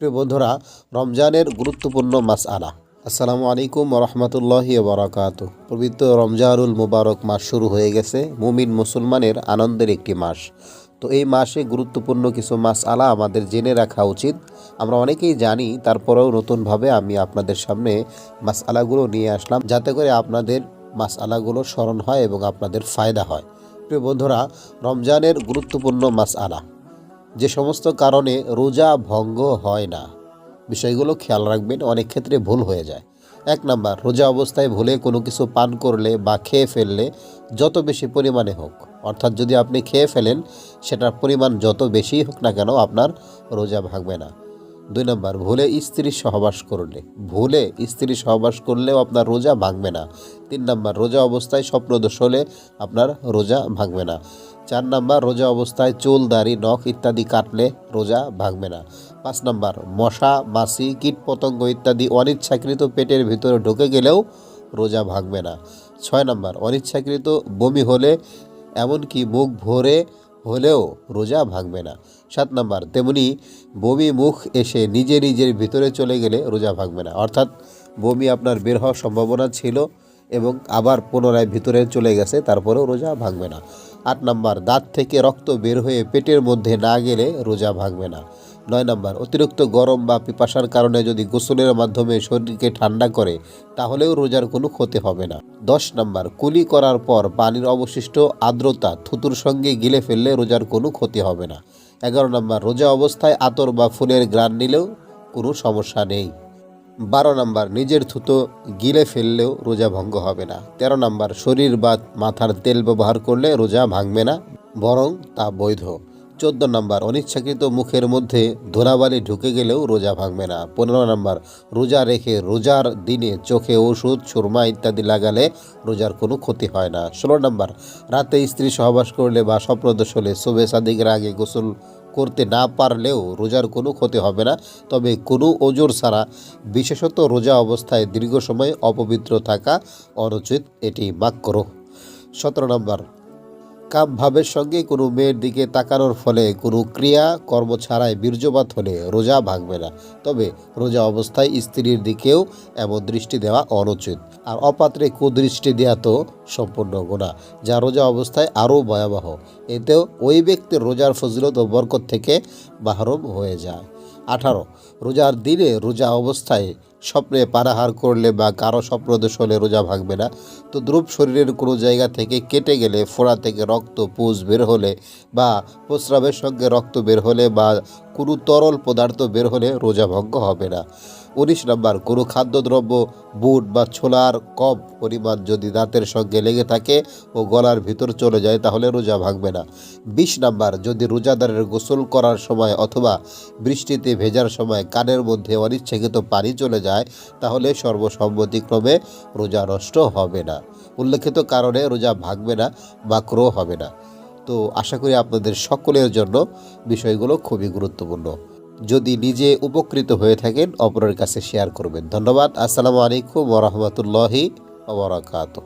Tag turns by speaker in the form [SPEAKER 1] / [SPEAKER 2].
[SPEAKER 1] প্রিয় বন্ধুরা, রমজানের গুরুত্বপূর্ণ মাস আলা আসসালামু আলাইকুম রহমতুল্লাহি বারাকাত পবিত্র রমজানুল মুবারক মাস শুরু হয়ে গেছে, মুমিন মুসলমানের আনন্দের একটি মাস। তো এই মাসে গুরুত্বপূর্ণ কিছু মাস আলা আমাদের জেনে রাখা উচিত। আমরা অনেকেই জানি, তারপরেও নতুনভাবে আমি আপনাদের সামনে মাস আলাগুলো নিয়ে আসলাম, যাতে করে আপনাদের মাস আলাগুলো স্মরণ হয় এবং আপনাদের ফায়দা হয়। প্রিয় বন্ধুরা, রমজানের গুরুত্বপূর্ণ মাস আলা যে সমস্ত কারণে রোজা ভঙ্গ হয় না। বিষয়গুলো খেয়াল রাখবেন, অনেক ক্ষেত্রে ভুল হয়ে যায়। এক নাম্বার, রোজা অবস্থায় ভুলে কোনো কিছু পান করলে বা খেয়ে ফেললে যত বেশি পরিমাণে হোক, অর্থাৎ যদি আপনি খেয়ে ফেলেন, সেটার পরিমাণ যত বেশি হোক না কেন আপনার রোজা ভাঙবে না। দুই নম্বর, ভুলে স্ত্রী সহবাস করলে। ভুলে স্ত্রী সহবাস করলেও আপনার রোজা ভাঙবে না। তিন নম্বর, রোজা অবস্থায় স্বপ্নদোষ হলে আপনার রোজা ভাঙবে না। চার নাম্বার, রোজা অবস্থায় চুল, দাড়ি, নখ ইত্যাদি কাটলে রোজা ভাঙবে না। পাঁচ নাম্বার, মশা, মাছি কীট পতঙ্গ ইত্যাদি অনিচ্ছাকৃত পেটের ভিতরে ঢুকে গেলেও রোজা ভাঙবে না। ছয় নাম্বার, অনিচ্ছাকৃত বমি হলে, এমনকি মুখ ভরে হলেও রোজা ভাঙবে না। সাত নাম্বার, তেমনি বমি মুখ এসে নিজে নিজের ভিতরে চলে গেলে রোজা ভাঙবে না। অর্থাৎ বমি আপনার বের হওয়ার সম্ভাবনা ছিল এবং আবার পুনরায় ভিতরে চলে গেছে, তারপরেও রোজা ভাঙবে না। আট নাম্বার, দাঁত থেকে রক্ত বের হয়ে পেটের মধ্যে না গেলে রোজা ভাঙবে না। নয় নাম্বার, অতিরিক্ত গরম বা পিপাসার কারণে যদি গোসলের মাধ্যমে শরীরকে ঠান্ডা করে, তাহলেও রোজার কোনো ক্ষতি হবে না। দশ নাম্বার, কুলি করার পর পানির অবশিষ্ট আর্দ্রতা থুতুর সঙ্গে গিলে ফেললে রোজার কোনো ক্ষতি হবে না। এগারো নম্বর, রোজা অবস্থায় আতর বা ফুলের গ্রান নিলেও কোনো সমস্যা নেই। বারো নম্বর, নিজের থুতো গিলে ফেললেও রোজা ভঙ্গ হবে না। তেরো নম্বর, শরীর বা মাথার তেল ব্যবহার করলে রোজা ভাঙবে না, বরং তা বৈধ। চোদ্দ নম্বর, অনিচ্ছাকৃত মুখের মধ্যে ধুলাবালি ঢুকে গেলেও রোজা ভাঙবে না। পনেরো নাম্বার, রোজা রেখে রোজার দিনে চোখে ওষুধ, সুরমা ইত্যাদি লাগালে রোজার কোনো ক্ষতি হয় না। ষোলো নম্বর, রাতে স্ত্রী সহবাস করলে বা স্বপ্নদোষ হলে শোবে সাদিকের আগে গোসল করতে না পারলেও রোজার কোনো ক্ষতি হবে না। তবে কোনো ওজোর ছাড়া বিশেষত রোজা অবস্থায় দীর্ঘ সময় অপবিত্র থাকা অনুচিত, এটি মাক্র সতেরো নম্বর কাম ভাবের সঙ্গে কোনো মেয়ের দিকে তাকানোর ফলে কোনো ক্রিয়া, কর্ম ছাড়াই বীর্যপাত হলে রোজা ভাঙবে না। তবে রোজা অবস্থায় স্ত্রীর দিকেও এমন দৃষ্টি দেওয়া অনুচিত। আর অপাত্রে কুদৃষ্টি দেওয়া তো সম্পূর্ণ গোনা যা রোজা অবস্থায় আরও ভয়াবহ। এতেও ওই ব্যক্তির রোজার ফজিলত ও বরকত থেকে মাহরুম হয়ে যায়। আঠারো, রোজার দিনে রোজা অবস্থায় স্বপ্নে পারাহার করলে বা কারও স্বপ্নদেশ হলে রোজা ভাঙবে না। তো দ্রুপ শরীরের কোনো জায়গা থেকে কেটে গেলে, ফোড়া থেকে রক্ত পুষ বের হলে বা প্রস্রাবের সঙ্গে রক্ত বের হলে বা কোনো তরল পদার্থ বের হলে রোজা ভঙ্গ হবে না। উনিশ নম্বর, কোনো খাদ্যদ্রব্য, বুট বা ছোলার কম পরিমাণ যদি দাঁতের সঙ্গে লেগে থাকে ও গলার ভিতর চলে যায়, তাহলে রোজা ভাঙবে না। বিশ নাম্বার, যদি রোজাদারের গোসল করার সময় অথবা বৃষ্টিতে ভেজার সময় কানের মধ্যে অনিচ্ছাকৃত পানি চলে যায়, তাহলে সর্বসম্মতিক্রমে রোজা নষ্ট হবে না। উল্লেখিত কারণে রোজা ভাঙবে না বা ক্রো হবে না। তো আশা করি আপনাদের সকলের জন্য বিষয়গুলো খুবই গুরুত্বপূর্ণ। যদি নিজে উপকৃত হয়ে থাকেন অপরের কাছে শেয়ার করবেন। ধন্যবাদ। আসসালামু আলাইকুম ওরহমতুল্লাহি ওবরাকাত